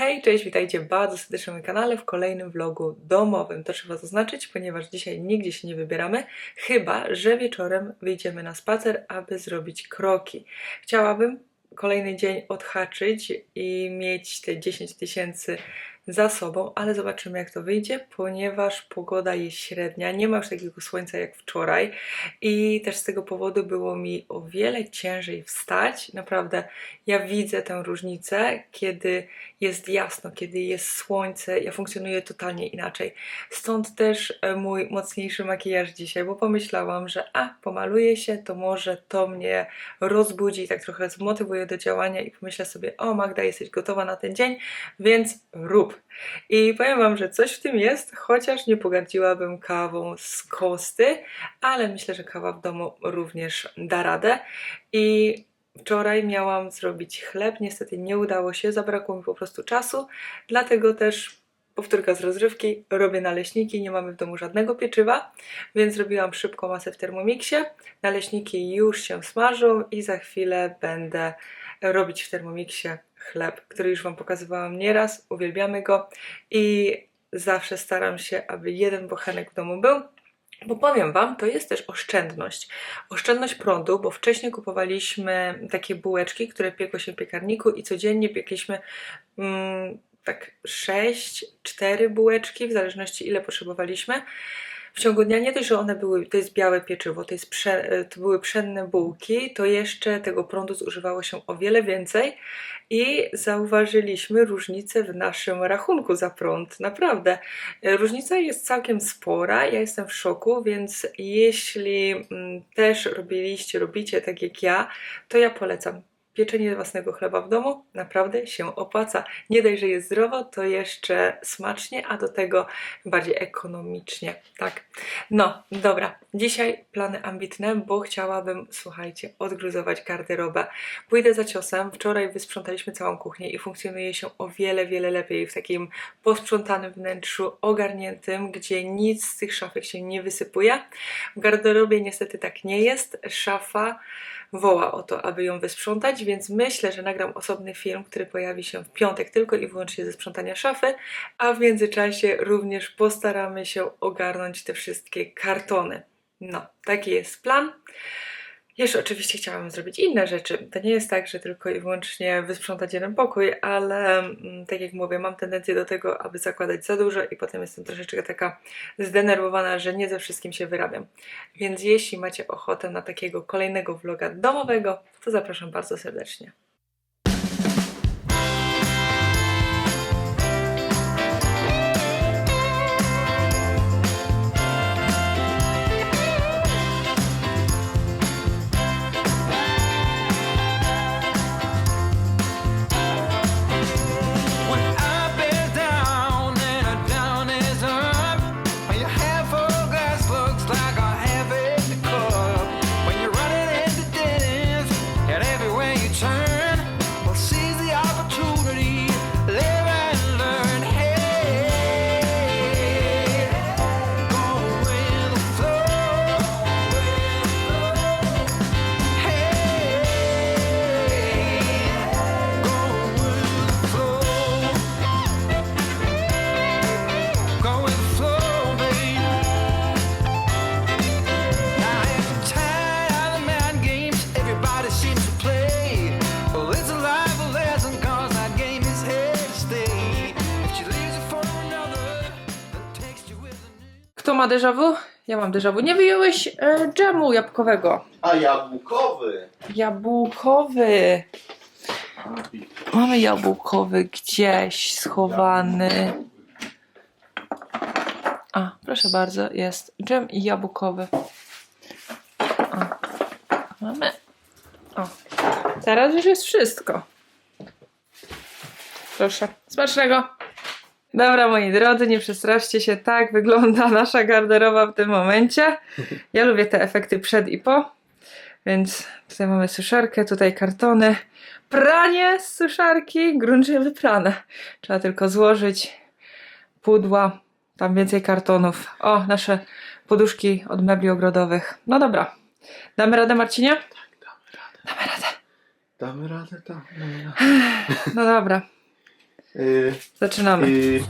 Hej, cześć, witajcie bardzo serdecznie na moim kanale w kolejnym vlogu domowym. To trzeba zaznaczyć, ponieważ dzisiaj nigdzie się nie wybieramy, chyba że wieczorem wyjdziemy na spacer, aby zrobić kroki. Chciałabym kolejny dzień odhaczyć i mieć te 10 tysięcy za sobą, ale zobaczymy jak to wyjdzie, ponieważ pogoda jest średnia, nie ma już takiego słońca jak wczoraj i też z tego powodu było mi o wiele ciężej wstać. Naprawdę ja widzę tę różnicę, kiedy jest jasno, kiedy jest słońce, ja funkcjonuję totalnie inaczej. Stąd też e, mój mocniejszy makijaż dzisiaj, bo pomyślałam, że a, pomaluję się, to może to mnie rozbudzi i tak trochę zmotywuje do działania i pomyślę sobie, o Magda, jesteś gotowa na ten dzień, więc rób. I powiem Wam, że coś w tym jest, chociaż nie pogardziłabym kawą z kosty, ale myślę, że kawa w domu również da radę. I wczoraj miałam zrobić chleb, niestety nie udało się, zabrakło mi po prostu czasu, dlatego też powtórka z rozrywki, robię naleśniki, nie mamy w domu żadnego pieczywa, więc zrobiłam szybką masę w Thermomixie. Naleśniki już się smażą i za chwilę będę robić w Thermomixie chleb, który już Wam pokazywałam nieraz, uwielbiamy go i zawsze staram się, aby jeden bochenek w domu był, bo powiem Wam, to jest też oszczędność. Oszczędność prądu, bo wcześniej kupowaliśmy takie bułeczki, które piekło się w piekarniku i codziennie piekliśmy mm, tak 6, 4 bułeczki, w zależności ile potrzebowaliśmy. W ciągu dnia nie dość, że one były, to jest białe pieczywo, to, jest prze, to były pszenne bułki, to jeszcze tego prądu zużywało się o wiele więcej i zauważyliśmy różnicę w naszym rachunku za prąd. Naprawdę. Różnica jest całkiem spora, ja jestem w szoku, więc jeśli mm, też robiliście, robicie tak jak ja, to ja polecam pieczenie własnego chleba w domu naprawdę się opłaca. Nie dość, że jest zdrowo, to jeszcze smacznie, a do tego bardziej ekonomicznie. Tak. No, dobra. Dzisiaj plany ambitne, bo chciałabym, słuchajcie, odgruzować garderobę. Pójdę za ciosem. Wczoraj wysprzątaliśmy całą kuchnię i funkcjonuje się o wiele, wiele lepiej w takim posprzątanym wnętrzu, ogarniętym, gdzie nic z tych szafek się nie wysypuje. W garderobie niestety tak nie jest. Szafa woła o to, aby ją wysprzątać, więc myślę, że nagram osobny film, który pojawi się w piątek tylko i wyłącznie ze sprzątania szafy, a w międzyczasie również postaramy się ogarnąć te wszystkie kartony. No, taki jest plan. Jeszcze oczywiście chciałam zrobić inne rzeczy. To nie jest tak, że tylko i wyłącznie wysprzątać jeden pokój, ale mm, tak jak mówię, mam tendencję do tego, aby zakładać za dużo i potem jestem troszeczkę taka zdenerwowana, że nie ze wszystkim się wyrabiam. Więc jeśli macie ochotę na takiego kolejnego vloga domowego, to zapraszam bardzo serdecznie. Ma déjà vu? Ja mam déjà vu. Nie wyjąłeś e, dżemu jabłkowego. A jabłkowy. Jabłkowy. Mamy jabłkowy gdzieś schowany. A, proszę bardzo, jest dżem jabłkowy. O, mamy. O, teraz już jest wszystko. Proszę, smacznego. Dobra, moi drodzy, nie przestraszcie się, tak wygląda nasza garderoba w tym momencie. Ja lubię te efekty przed i po. Więc tutaj mamy suszarkę, tutaj kartony. Pranie z suszarki, gruncie wyprane. Trzeba tylko złożyć pudła, tam więcej kartonów. O, nasze poduszki od mebli ogrodowych. No dobra. Damy radę, Marcinie? Damy radę. Damy radę, tak. damy radę. No dobra. Yy, Zaczynamy. yy, will.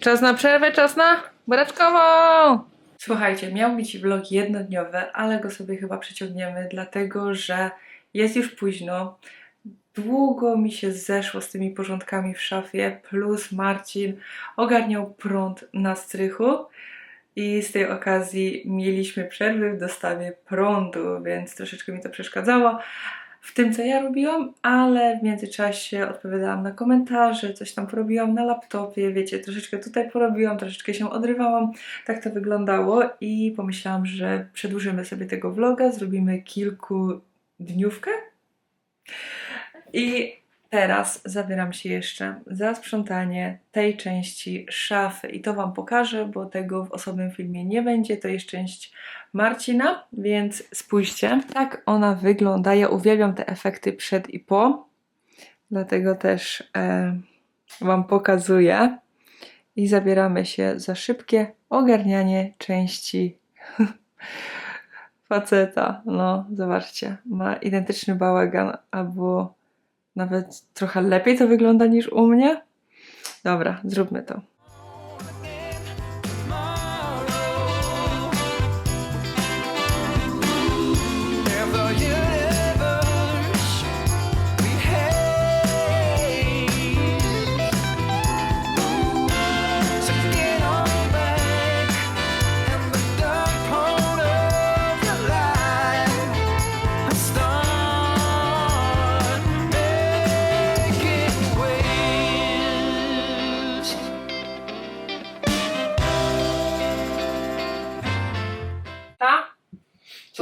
Czas na przerwę, czas na buraczkową! Słuchajcie, miał być vlog jednodniowy, ale go sobie chyba przeciągniemy, dlatego że jest już późno. Długo mi się zeszło z tymi porządkami w szafie, plus Marcin ogarniał prąd na strychu i z tej okazji mieliśmy przerwy w dostawie prądu, więc troszeczkę mi to przeszkadzało w tym, co ja robiłam, ale w międzyczasie odpowiadałam na komentarze, coś tam porobiłam na laptopie, wiecie, troszeczkę tutaj porobiłam, troszeczkę się odrywałam. Tak to wyglądało i pomyślałam, że przedłużymy sobie tego vloga, zrobimy kilkudniówkę. I teraz zabieram się jeszcze za sprzątanie tej części szafy i to Wam pokażę, bo tego w osobnym filmie nie będzie. To jest część Marcina, więc spójrzcie. Tak ona wygląda. Ja uwielbiam te efekty przed i po, dlatego też e, Wam pokazuję. I zabieramy się za szybkie ogarnianie części faceta. No, zobaczcie, ma identyczny bałagan, albo nawet trochę lepiej to wygląda niż u mnie. Dobra, zróbmy to.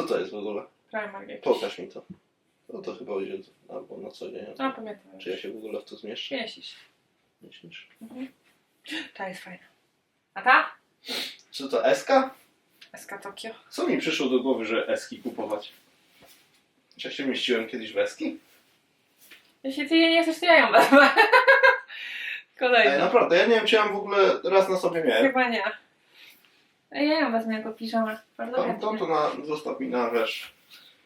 To jest w ogóle? Primark jakiś. Pokaż mi to. No to chyba będzie albo na co dzień. A, pamiętam. Czy ja się w ogóle w to zmieszczę? Mieścisz. Myślisz? Ta jest fajna. A ta? Czy to Eska? SK Tokio. Co mi przyszło do głowy, że Eski kupować? Czy ja się mieściłem kiedyś w Eski? Jeśli ty jej nie chcesz, to ja ją wezmę. Ej, Kolejna. naprawdę, ja nie wiem, czy ja w ogóle raz na sobie miałem. Chyba nie. Ej, Ja ją wezmę jako piżamę. Bardzo To, chętnie. to, to na, zostaw mi na, wiesz...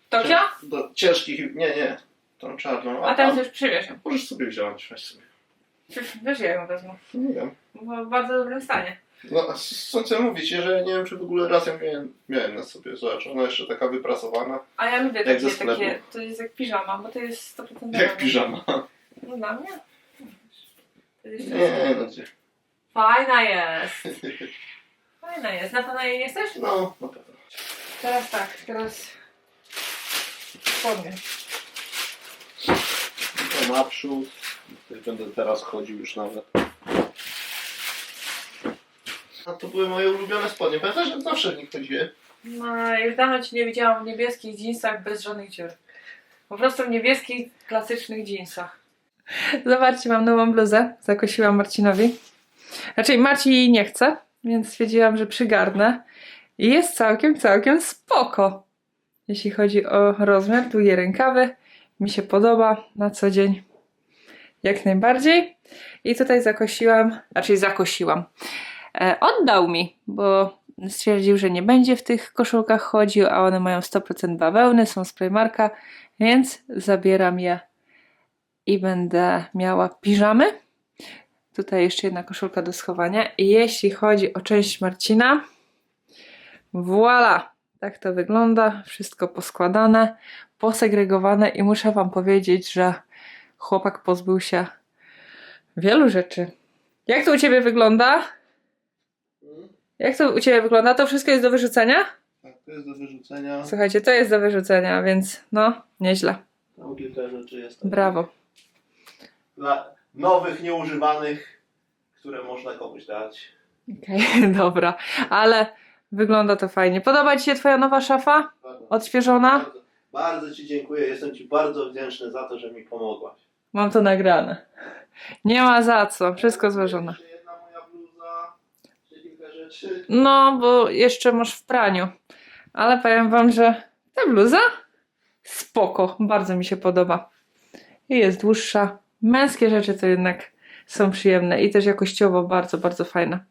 Tokio? Do ciężkich... Nie, nie. Tą czarną. A teraz już przywieź ją. Możesz sobie wziąć, weź sobie. Przecież Wiesz, ja ją wezmę. Nie wiem. Bo w bardzo dobrym stanie. No, a co chcę mówić, że nie wiem, czy w ogóle raz ją miałem, miałem na sobie. Zobacz, ona jeszcze taka wyprasowana. A ja lubię Jak takie, sklepu. takie, to jest jak piżama, bo to jest 100% Jak piżama. No dla mnie? To jest Nie, no gdzie. Fajna jest. Fajna jest. Na to na jej jesteś? No, na pewno. Teraz tak, teraz spodnie. To naprzód. Tutaj Będę teraz chodził już nawet. A to były moje ulubione spodnie. Pamiętasz, że zawsze w nich chodziłem? No, już dawno Cię nie widziałam w niebieskich jeansach bez żadnych dziur. Po prostu w niebieskich, klasycznych jeansach. Zobaczcie, mam nową bluzę. Zakosiłam Marcinowi. Raczej Marcin jej nie chce, więc stwierdziłam, że przygarnę. I jest całkiem, całkiem spoko. Jeśli chodzi o rozmiar, długie rękawy. Mi się podoba na co dzień. Jak najbardziej. I tutaj zakosiłam, raczej zakosiłam. E, oddał mi, bo stwierdził, że nie będzie w tych koszulkach chodził, a one mają 100% bawełny, są z Primarka, więc zabieram je i będę miała piżamy. Tutaj jeszcze jedna koszulka do schowania. I jeśli chodzi o część Marcina, voila! Tak to wygląda. Wszystko poskładane, posegregowane i muszę Wam powiedzieć, że chłopak pozbył się wielu rzeczy. Jak to u Ciebie wygląda? Jak to u Ciebie wygląda? To wszystko jest do wyrzucenia? Tak, to jest do wyrzucenia. Słuchajcie, to jest do wyrzucenia, więc no, nieźle. Tam kilka rzeczy jest. Brawo. Dla nowych, nieużywanych, które można komuś dać. Okej, dobra. Ale wygląda to fajnie. Podoba Ci się Twoja nowa szafa? Bardzo, Odświeżona? bardzo, bardzo Ci dziękuję. Jestem Ci bardzo wdzięczny za to, że mi pomogłaś. Mam to nagrane. Nie ma za co, wszystko złożone. Jeszcze jedna moja bluza, jeszcze kilka rzeczy. No, bo jeszcze masz w praniu. Ale powiem Wam, że ta bluza spoko, bardzo mi się podoba. I jest dłuższa. Męskie rzeczy to jednak są przyjemne i też jakościowo bardzo, bardzo fajne.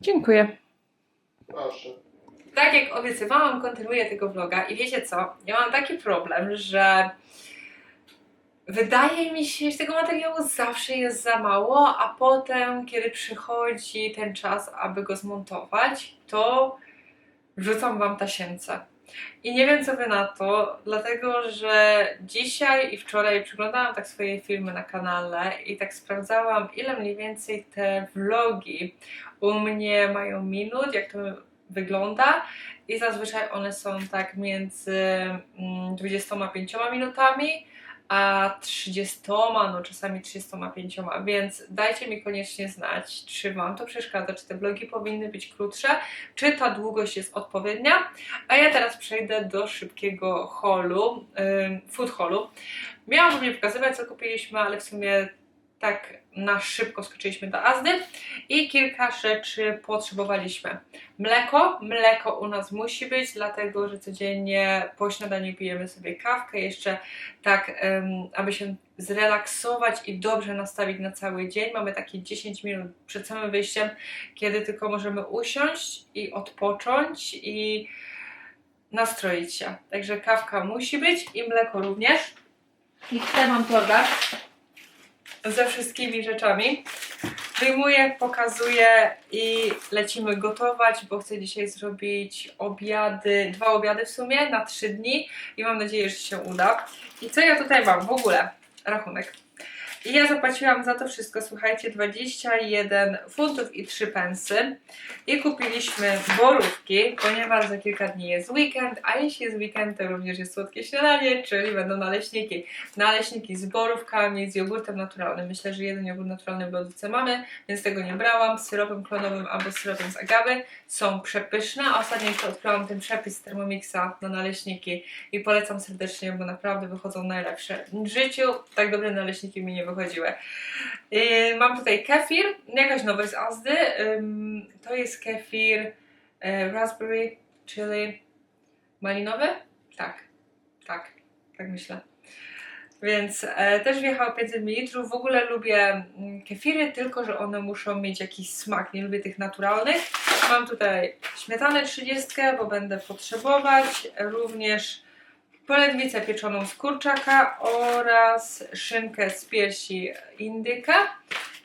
Dziękuję. Proszę. Tak jak obiecywałam, kontynuuję tego vloga i wiecie co? Ja mam taki problem, że wydaje mi się, że tego materiału zawsze jest za mało, a potem, kiedy przychodzi ten czas, aby go zmontować, to wrzucam wam tasiemce. I nie wiem, co wy na to, dlatego że dzisiaj i wczoraj przyglądałam tak swoje filmy na kanale i tak sprawdzałam, ile mniej więcej te vlogi u mnie mają minut, jak to wygląda. I zazwyczaj one są tak między mm, 25 minutami a 30, no czasami 35, więc dajcie mi koniecznie znać, czy Wam to przeszkadza, czy te vlogi powinny być krótsze, czy ta długość jest odpowiednia. A ja teraz przejdę do szybkiego holu, food holu. Miałam Wam nie pokazywać, co kupiliśmy, ale w sumie tak na szybko skoczyliśmy do Azdy i kilka rzeczy potrzebowaliśmy. Mleko. Mleko u nas musi być, dlatego że codziennie po śniadaniu pijemy sobie kawkę, jeszcze tak, em, aby się zrelaksować i dobrze nastawić na cały dzień. Mamy takie 10 minut przed samym wyjściem, kiedy tylko możemy usiąść i odpocząć i nastroić się. Także kawka musi być i mleko również. I chcę Wam torbę ze wszystkimi rzeczami. Wyjmuję, pokazuję i lecimy gotować, bo chcę dzisiaj zrobić obiady, dwa obiady w sumie na trzy dni i mam nadzieję, że się uda. I co ja tutaj mam w ogóle? Rachunek. I ja zapłaciłam za to wszystko, słuchajcie, 21 funtów i 3 pensy. I kupiliśmy borówki, ponieważ za kilka dni jest weekend, a jeśli jest weekend, to również jest słodkie śniadanie, czyli będą naleśniki. Naleśniki z borówkami, z jogurtem naturalnym. Myślę, że jeden jogurt naturalny w lodówce mamy, więc tego nie brałam. Z syropem klonowym albo syropem z agawy. Są przepyszne. Ostatnio jeszcze odkryłam ten przepis Thermomixa na naleśniki i polecam serdecznie, bo naprawdę wychodzą najlepsze. W życiu tak dobre naleśniki mi nie wychodziły. Yy, mam tutaj kefir, jakaś nowość z Azdy. To jest kefir e, raspberry, czyli malinowy? Tak, tak, tak myślę. Więc e, też wjechało 500 ml. W ogóle lubię mm, kefiry, tylko że one muszą mieć jakiś smak. Nie lubię tych naturalnych. Mam tutaj śmietanę 30, bo będę potrzebować. Również polędwicę pieczoną z kurczaka oraz szynkę z piersi indyka,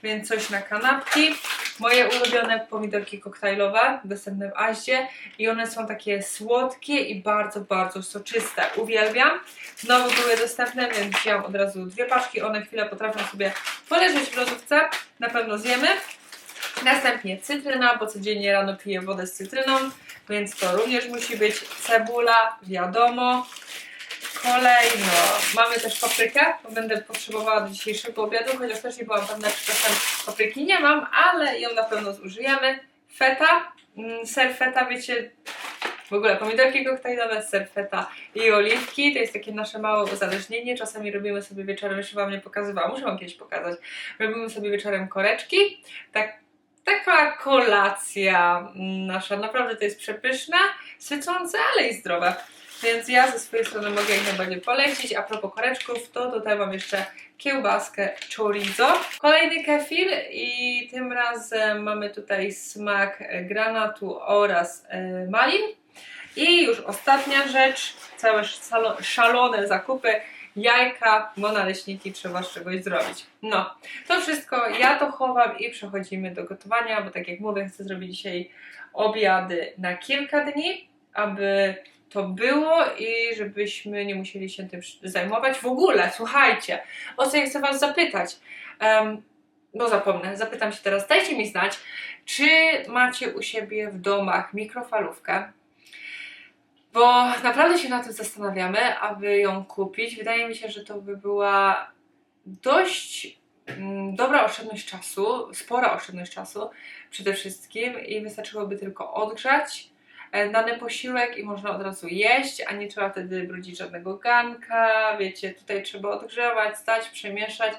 więc coś na kanapki. Moje ulubione pomidorki koktajlowe, dostępne w Aździe i one są takie słodkie i bardzo, bardzo soczyste. Uwielbiam. Znowu były dostępne, więc wziąłam od razu dwie paczki. One chwilę potrafią sobie poleżeć w lodówce. Na pewno zjemy. Następnie cytryna, bo codziennie rano piję wodę z cytryną, więc to również musi być. Cebula, wiadomo. Kolejno, mamy też paprykę, bo będę potrzebowała do dzisiejszego obiadu, chociaż też nie byłam pewna, czy czasem papryki nie mam, ale ją na pewno zużyjemy. Feta, mm, ser feta, wiecie, w ogóle pomidorki koktajlowe, ser feta i oliwki, to jest takie nasze małe uzależnienie. Czasami robimy sobie wieczorem, jeszcze Wam nie pokazywałam, muszę Wam kiedyś pokazać, robimy sobie wieczorem koreczki, tak taka kolacja nasza. Naprawdę to jest przepyszna, sycące, ale i zdrowe. Więc ja ze swojej strony mogę jak najbardziej polecić. A propos koreczków, to tutaj mam jeszcze kiełbaskę chorizo. Kolejny kefir i tym razem mamy tutaj smak granatu oraz e, malin. I już ostatnia rzecz, całe szalo- szalone zakupy, jajka, bo naleśniki trzeba z czegoś zrobić. No, to wszystko ja to chowam i przechodzimy do gotowania, bo tak jak mówię, chcę zrobić dzisiaj obiady na kilka dni, aby to było i żebyśmy nie musieli się tym zajmować. W ogóle, słuchajcie, o co ja chcę Was zapytać. Um, bo zapomnę, zapytam się teraz, dajcie mi znać, czy macie u siebie w domach mikrofalówkę? Bo naprawdę się nad tym zastanawiamy, aby ją kupić. Wydaje mi się, że to by była dość mm, dobra oszczędność czasu, spora oszczędność czasu przede wszystkim i wystarczyłoby tylko odgrzać dany posiłek i można od razu jeść, a nie trzeba wtedy brudzić żadnego garnka, wiecie, tutaj trzeba odgrzewać, stać, przemieszać,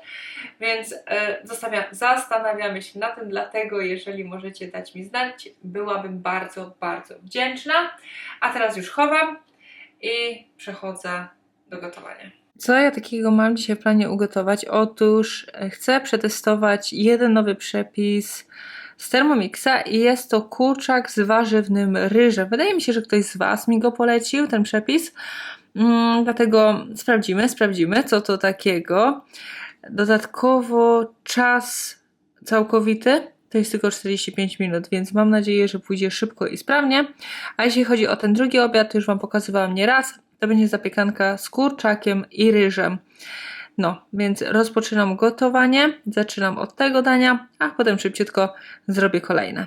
więc e, zastanawiamy się na tym, dlatego jeżeli możecie dać mi znać, byłabym bardzo, bardzo wdzięczna. A teraz już chowam i przechodzę do gotowania. Co ja takiego mam dzisiaj w planie ugotować? Otóż e, chcę przetestować jeden nowy przepis z Thermomixa i jest to kurczak z warzywnym ryżem. Wydaje mi się, że ktoś z Was mi go polecił, ten przepis. Mm, dlatego sprawdzimy, sprawdzimy, co to takiego. Dodatkowo czas całkowity to jest tylko 45 minut, więc mam nadzieję, że pójdzie szybko i sprawnie. A jeśli chodzi o ten drugi obiad, to już Wam pokazywałam nieraz. To będzie zapiekanka z kurczakiem i ryżem. No, więc rozpoczynam gotowanie. Zaczynam od tego dania, a potem szybciutko zrobię kolejne.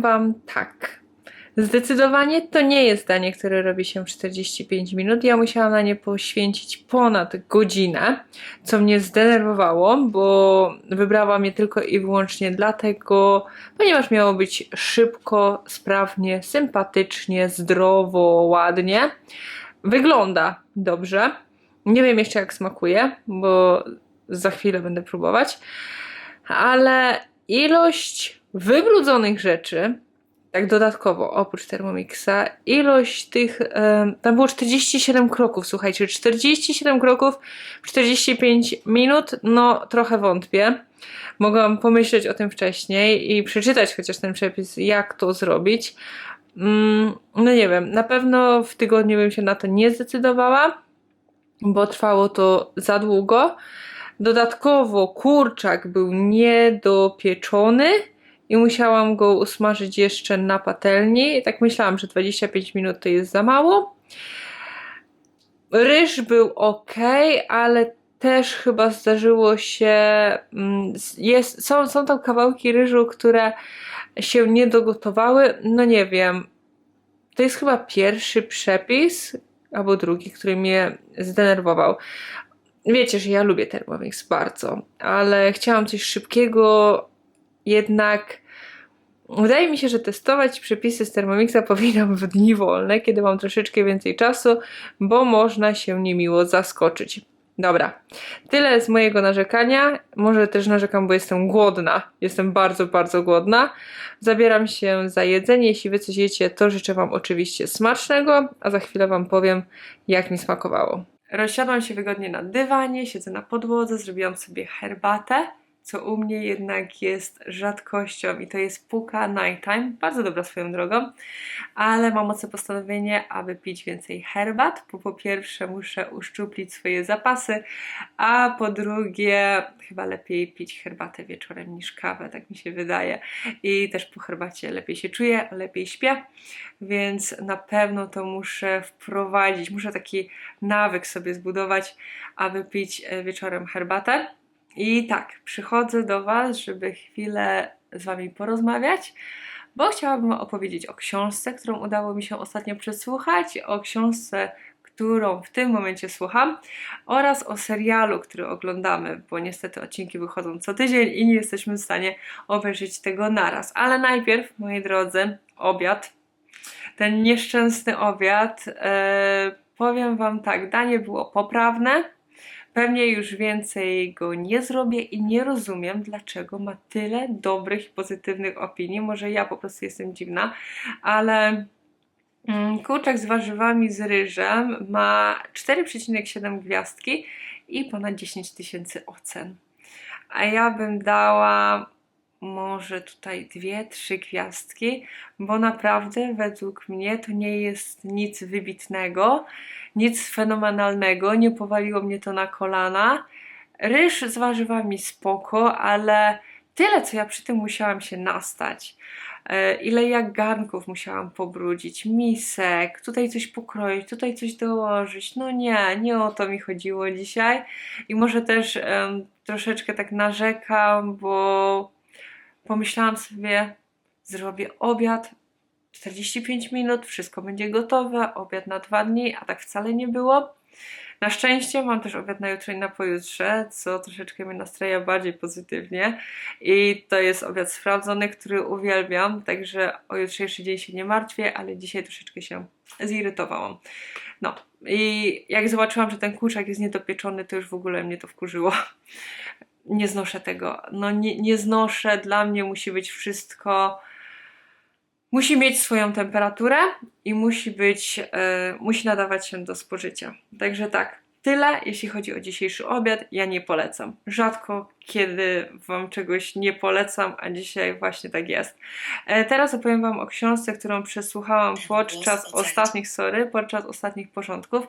Wam tak. Zdecydowanie to nie jest danie, które robi się w 45 minut. Ja musiałam na nie poświęcić ponad godzinę, co mnie zdenerwowało, bo wybrałam je tylko i wyłącznie dlatego, ponieważ miało być szybko, sprawnie, sympatycznie, zdrowo, ładnie. Wygląda dobrze. Nie wiem jeszcze jak smakuje, bo za chwilę będę próbować. Ale ilość wybrudzonych rzeczy, tak dodatkowo, oprócz Thermomixa, ilość tych, em, tam było 47 kroków, słuchajcie, 47 kroków, 45 minut, no trochę wątpię. Mogłam pomyśleć o tym wcześniej i przeczytać chociaż ten przepis, jak to zrobić. Mm, no nie wiem, na pewno w tygodniu bym się na to nie zdecydowała, bo trwało to za długo. Dodatkowo kurczak był niedopieczony i musiałam go usmażyć jeszcze na patelni. Tak myślałam, że 25 minut to jest za mało. Ryż był ok, ale też chyba zdarzyło się. mm, Jest, są, są tam kawałki ryżu, które się nie dogotowały. No nie wiem. To jest chyba pierwszy przepis, albo drugi, który mnie zdenerwował. Wiecie, że ja lubię Thermomix bardzo, ale chciałam coś szybkiego, jednak wydaje mi się, że testować przepisy z Thermomixa powinnam w dni wolne, kiedy mam troszeczkę więcej czasu, bo można się niemiło zaskoczyć. Dobra, tyle z mojego narzekania. Może też narzekam, bo jestem głodna. Jestem bardzo, bardzo głodna. Zabieram się za jedzenie. Jeśli wy coś jecie, to życzę wam oczywiście smacznego, a za chwilę wam powiem, jak mi smakowało. Rozsiadłam się wygodnie na dywanie, siedzę na podłodze, zrobiłam sobie herbatę, co u mnie jednak jest rzadkością i to jest Puka Nighttime, bardzo dobra swoją drogą, ale mam mocne postanowienie, aby pić więcej herbat, bo po pierwsze muszę uszczuplić swoje zapasy, a po drugie chyba lepiej pić herbatę wieczorem niż kawę, tak mi się wydaje. I też po herbacie lepiej się czuję, lepiej śpię, więc na pewno to muszę wprowadzić, muszę taki nawyk sobie zbudować, aby pić e, wieczorem herbatę. I tak, przychodzę do Was, żeby chwilę z Wami porozmawiać, bo chciałabym opowiedzieć o książce, którą udało mi się ostatnio przesłuchać, o książce, którą w tym momencie słucham, oraz o serialu, który oglądamy, bo niestety odcinki wychodzą co tydzień i nie jesteśmy w stanie obejrzeć tego naraz. Ale najpierw, moi drodzy, obiad. Ten nieszczęsny obiad. E, powiem Wam tak, danie było poprawne. Pewnie już więcej go nie zrobię i nie rozumiem, dlaczego ma tyle dobrych i pozytywnych opinii. Może ja po prostu jestem dziwna, ale mm, kurczak z warzywami z ryżem ma 4,7 gwiazdki i ponad 10 tysięcy ocen. A ja bym dała może tutaj dwie, trzy gwiazdki, bo naprawdę według mnie to nie jest nic wybitnego. Nic fenomenalnego, nie powaliło mnie to na kolana. Ryż z warzywami spoko, ale tyle, co ja przy tym musiałam się nastać. E, Ile ja garnków musiałam pobrudzić, misek, tutaj coś pokroić, tutaj coś dołożyć. No nie, nie o to mi chodziło dzisiaj. I może też em, troszeczkę tak narzekam, bo pomyślałam sobie, zrobię obiad, 45 minut, wszystko będzie gotowe, obiad na dwa dni, a tak wcale nie było. Na szczęście mam też obiad na jutro i na pojutrze, co troszeczkę mnie nastraja bardziej pozytywnie. I to jest obiad sprawdzony, który uwielbiam, także o jutrzejszy dzień się nie martwię, ale dzisiaj troszeczkę się zirytowałam. No i jak zobaczyłam, że ten kurczak jest niedopieczony, to już w ogóle mnie to wkurzyło. Nie znoszę tego. No nie, nie znoszę, dla mnie musi być wszystko musi mieć swoją temperaturę i musi być, e, musi nadawać się do spożycia. Także tak, tyle jeśli chodzi o dzisiejszy obiad. Ja nie polecam. Rzadko kiedy Wam czegoś nie polecam, a dzisiaj właśnie tak jest. E, teraz opowiem Wam o książce, którą przesłuchałam podczas ostatnich, sorry, podczas ostatnich porządków.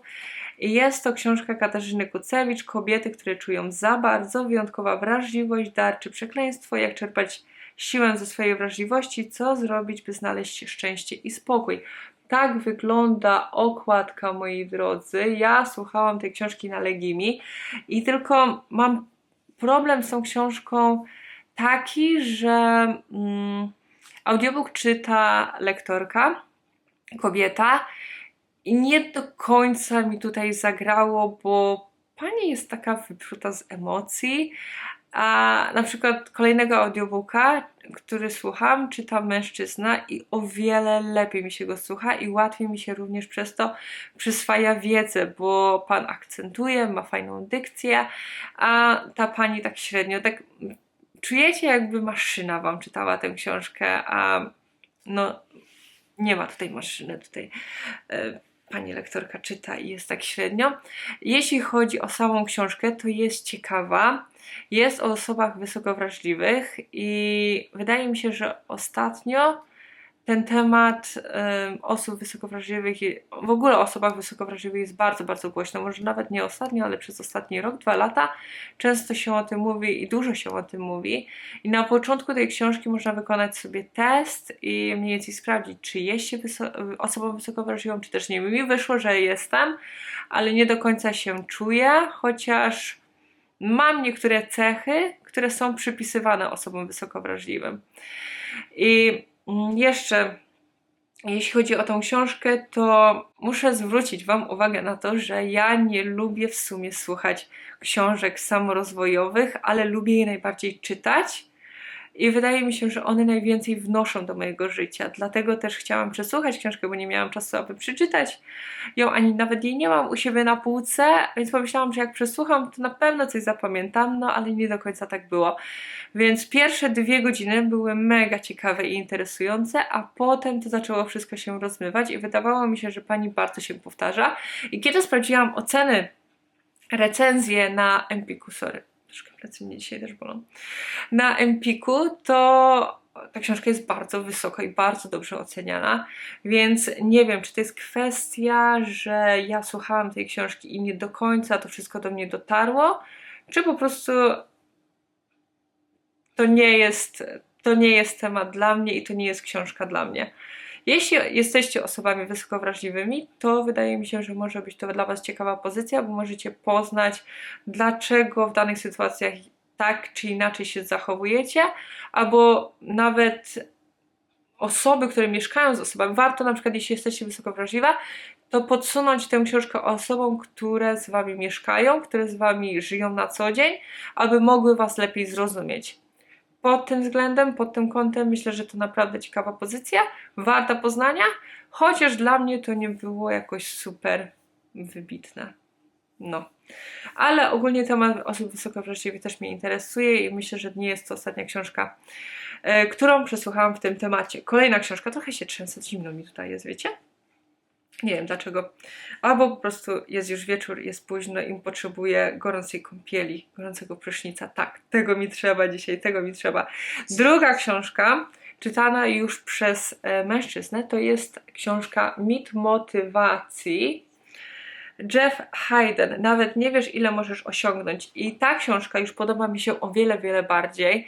Jest to książka Katarzyny Kucewicz, Kobiety, które czują za bardzo, wyjątkowa wrażliwość, dar czy przekleństwo, jak czerpać siłę ze swojej wrażliwości, co zrobić, by znaleźć szczęście i spokój. Tak wygląda okładka, moi drodzy. Ja słuchałam tej książki na Legimi i tylko mam problem z tą książką taki, że mm, audiobook czyta lektorka, kobieta i nie do końca mi tutaj zagrało, bo pani jest taka wypruta z emocji, a na przykład kolejnego audiobooka, który słucham, czyta mężczyzna i o wiele lepiej mi się go słucha i łatwiej mi się również przez to przyswaja wiedzę, bo pan akcentuje, ma fajną dykcję, a ta pani tak średnio, tak czujecie jakby maszyna wam czytała tę książkę, a no nie ma tutaj maszyny, tutaj e, pani lektorka czyta i jest tak średnio. Jeśli chodzi o samą książkę, to jest ciekawa. Jest o osobach wysoko wrażliwych i wydaje mi się, że ostatnio ten temat em, osób wysoko wrażliwych, i w ogóle o osobach wysoko wrażliwych jest bardzo, bardzo głośno. Może nawet nie ostatnio, ale przez ostatni rok, dwa lata często się o tym mówi i dużo się o tym mówi. I na początku tej książki można wykonać sobie test i mniej więcej sprawdzić, czy jest się wyso- osobą wysoko wrażliwą, czy też nie. Mi wyszło, że jestem, ale nie do końca się czuję, chociaż mam niektóre cechy, które są przypisywane osobom wysoko wrażliwym. I jeszcze, jeśli chodzi o tą książkę, to muszę zwrócić Wam uwagę na to, że ja nie lubię w sumie słuchać książek samorozwojowych, ale lubię je najbardziej czytać. I wydaje mi się, że one najwięcej wnoszą do mojego życia. Dlatego też chciałam przesłuchać książkę, bo nie miałam czasu, aby przeczytać ją, ani nawet jej nie mam u siebie na półce, więc pomyślałam, że jak przesłucham, to na pewno coś zapamiętam, no ale nie do końca tak było. Więc pierwsze dwie godziny były mega ciekawe i interesujące, a potem to zaczęło wszystko się rozmywać i wydawało mi się, że pani bardzo się powtarza. I kiedy sprawdziłam oceny, recenzje na Empiku, sorry, plecy mnie dzisiaj też bolą, na Empiku, to ta książka jest bardzo wysoko i bardzo dobrze oceniana, więc nie wiem, czy to jest kwestia, że ja słuchałam tej książki i nie do końca to wszystko do mnie dotarło, czy po prostu to nie jest, to nie jest temat dla mnie i to nie jest książka dla mnie. Jeśli jesteście osobami wysoko wrażliwymi, to wydaje mi się, że może być to dla Was ciekawa pozycja, bo możecie poznać, dlaczego w danych sytuacjach tak czy inaczej się zachowujecie, albo nawet osoby, które mieszkają z osobami, warto na przykład, jeśli jesteście wysoko wrażliwa, to podsunąć tę książkę osobom, które z Wami mieszkają, które z Wami żyją na co dzień, aby mogły Was lepiej zrozumieć. Pod tym względem, pod tym kątem myślę, że to naprawdę ciekawa pozycja, warta poznania, chociaż dla mnie to nie było jakoś super wybitne. No. Ale ogólnie temat osób wysoko wrażliwych też mnie interesuje i myślę, że nie jest to ostatnia książka, e, którą przesłuchałam w tym temacie. Kolejna książka, trochę się trzęsę, zimno mi tutaj jest, wiecie? Nie wiem dlaczego. Albo po prostu jest już wieczór, jest późno i potrzebuję gorącej kąpieli, gorącego prysznica. Tak, tego mi trzeba dzisiaj, tego mi trzeba. Druga książka, czytana już przez e, mężczyznę, to jest książka Mit Motywacji Jeff Hayden, nawet nie wiesz, ile możesz osiągnąć. I ta książka już podoba mi się o wiele, wiele bardziej.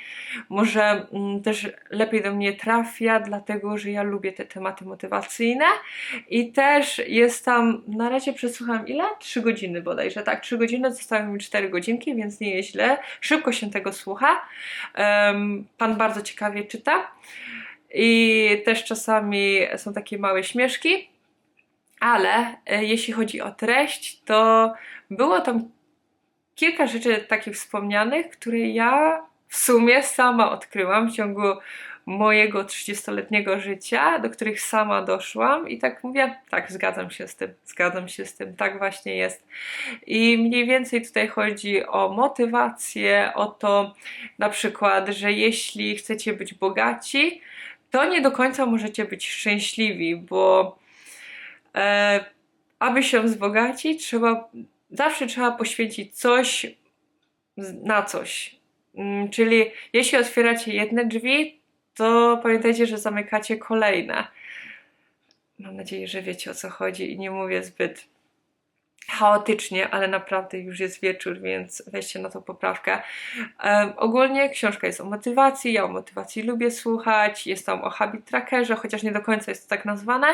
Może mm, też lepiej do mnie trafia, dlatego że ja lubię te tematy motywacyjne. I też jest tam, na razie przesłuchałam ile? Trzy godziny bodajże. Tak, trzy godziny, zostały mi cztery godzinki, więc nie jest źle. Szybko się tego słucha. Em, pan bardzo ciekawie czyta. I też czasami są takie małe śmieszki. Ale e, jeśli chodzi o treść, to było tam kilka rzeczy takich wspomnianych, które ja w sumie sama odkryłam w ciągu mojego 30-letniego życia, do których sama doszłam i tak mówię, tak, zgadzam się z tym, zgadzam się z tym, tak właśnie jest. I mniej więcej tutaj chodzi o motywację, o to na przykład, że jeśli chcecie być bogaci, to nie do końca możecie być szczęśliwi, bo e, aby się wzbogacić, trzeba, zawsze trzeba poświęcić coś na coś. Mm, Czyli jeśli otwieracie jedne drzwi, to pamiętajcie, że zamykacie kolejne. Mam nadzieję, że wiecie o co chodzi i nie mówię zbyt chaotycznie, ale naprawdę już jest wieczór, więc weźcie na to poprawkę. Um, ogólnie książka jest o motywacji, ja o motywacji lubię słuchać, jest tam o habit trackerze, chociaż nie do końca jest to tak nazwane,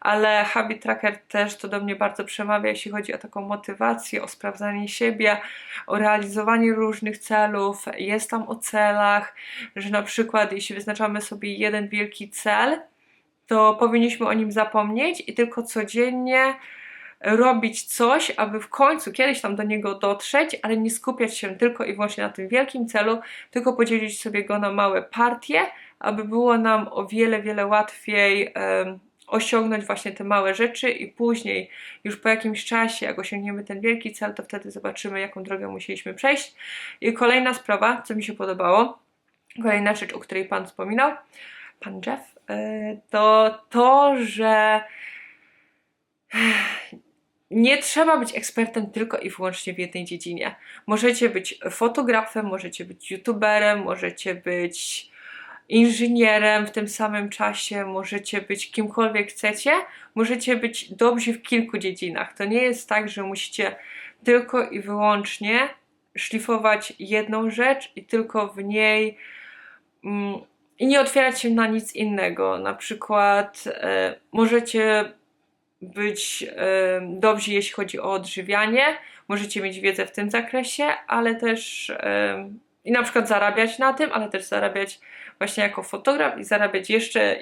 ale habit tracker też to do mnie bardzo przemawia, jeśli chodzi o taką motywację, o sprawdzanie siebie, o realizowanie różnych celów. Jest tam o celach, że na przykład jeśli wyznaczamy sobie jeden wielki cel, to powinniśmy o nim zapomnieć i tylko codziennie robić coś, aby w końcu kiedyś tam do niego dotrzeć, ale nie skupiać się tylko i wyłącznie na tym wielkim celu, tylko podzielić sobie go na małe partie, aby było nam o wiele, wiele łatwiej em, osiągnąć właśnie te małe rzeczy i później, już po jakimś czasie, jak osiągniemy ten wielki cel, to wtedy zobaczymy, jaką drogę musieliśmy przejść. I kolejna sprawa, co mi się podobało, kolejna rzecz, o której Pan wspominał, Pan Jeff, e, to to, że nie trzeba być ekspertem tylko i wyłącznie w jednej dziedzinie. Możecie być fotografem, możecie być youtuberem, możecie być inżynierem w tym samym czasie, możecie być kimkolwiek chcecie, możecie być dobrzy w kilku dziedzinach. To nie jest tak, że musicie tylko i wyłącznie szlifować jedną rzecz i tylko w niej mm, i nie otwierać się na nic innego. Na przykład e, możecie być dobrzy, jeśli chodzi o odżywianie, możecie mieć wiedzę w tym zakresie, ale też i na przykład zarabiać na tym, ale też zarabiać właśnie jako fotograf i zarabiać jeszcze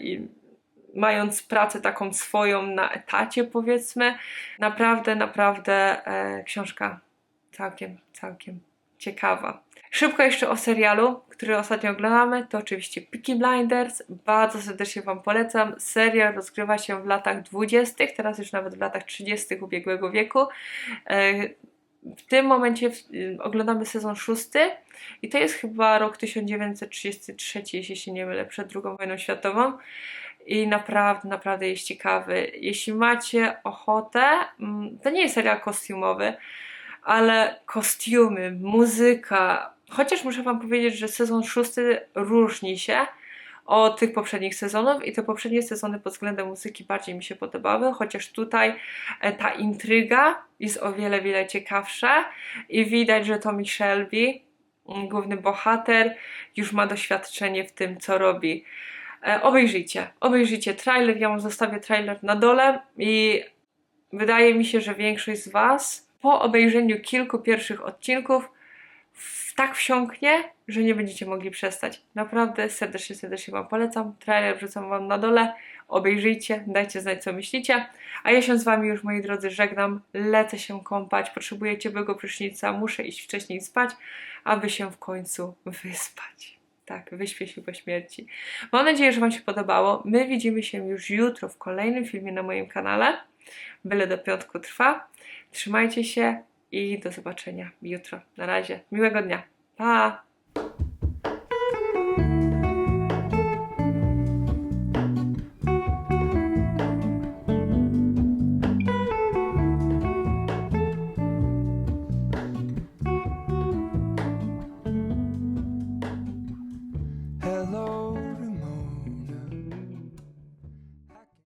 mając pracę taką swoją na etacie powiedzmy. Naprawdę, naprawdę e, książka całkiem, całkiem ciekawa. Szybko jeszcze o serialu, który ostatnio oglądamy, to oczywiście Peaky Blinders. Bardzo serdecznie Wam polecam. Serial rozgrywa się w latach 20., teraz już nawet w latach 30. ubiegłego wieku. E, W tym momencie y, oglądamy sezon szósty i to jest chyba rok 1933, jeśli się nie mylę, przed II wojną światową. I naprawdę, naprawdę jest ciekawy. Jeśli macie ochotę, mm, to nie jest serial kostiumowy, ale kostiumy, muzyka. Chociaż muszę Wam powiedzieć, że sezon szósty różni się od tych poprzednich sezonów i te poprzednie sezony pod względem muzyki bardziej mi się podobały, chociaż tutaj e, ta intryga jest o wiele, wiele ciekawsza i widać, że Tommy Shelby, mm, główny bohater, już ma doświadczenie w tym, co robi. E, Obejrzyjcie, obejrzyjcie trailer, ja wam zostawię trailer na dole i wydaje mi się, że większość z Was po obejrzeniu kilku pierwszych odcinków tak wsiąknie, że nie będziecie mogli przestać. Naprawdę serdecznie, serdecznie Wam polecam. Trailer wrzucam Wam na dole. Obejrzyjcie, dajcie znać, co myślicie. A ja się z Wami już, moi drodzy, żegnam. Lecę się kąpać, potrzebuję ciepłego prysznica, muszę iść wcześniej spać, aby się w końcu wyspać. Tak, wyśpię się po śmierci. Mam nadzieję, że Wam się podobało. My widzimy się już jutro w kolejnym filmie na moim kanale. Byle do piątku trwa. Trzymajcie się i do zobaczenia jutro. Na razie. Miłego dnia. Pa!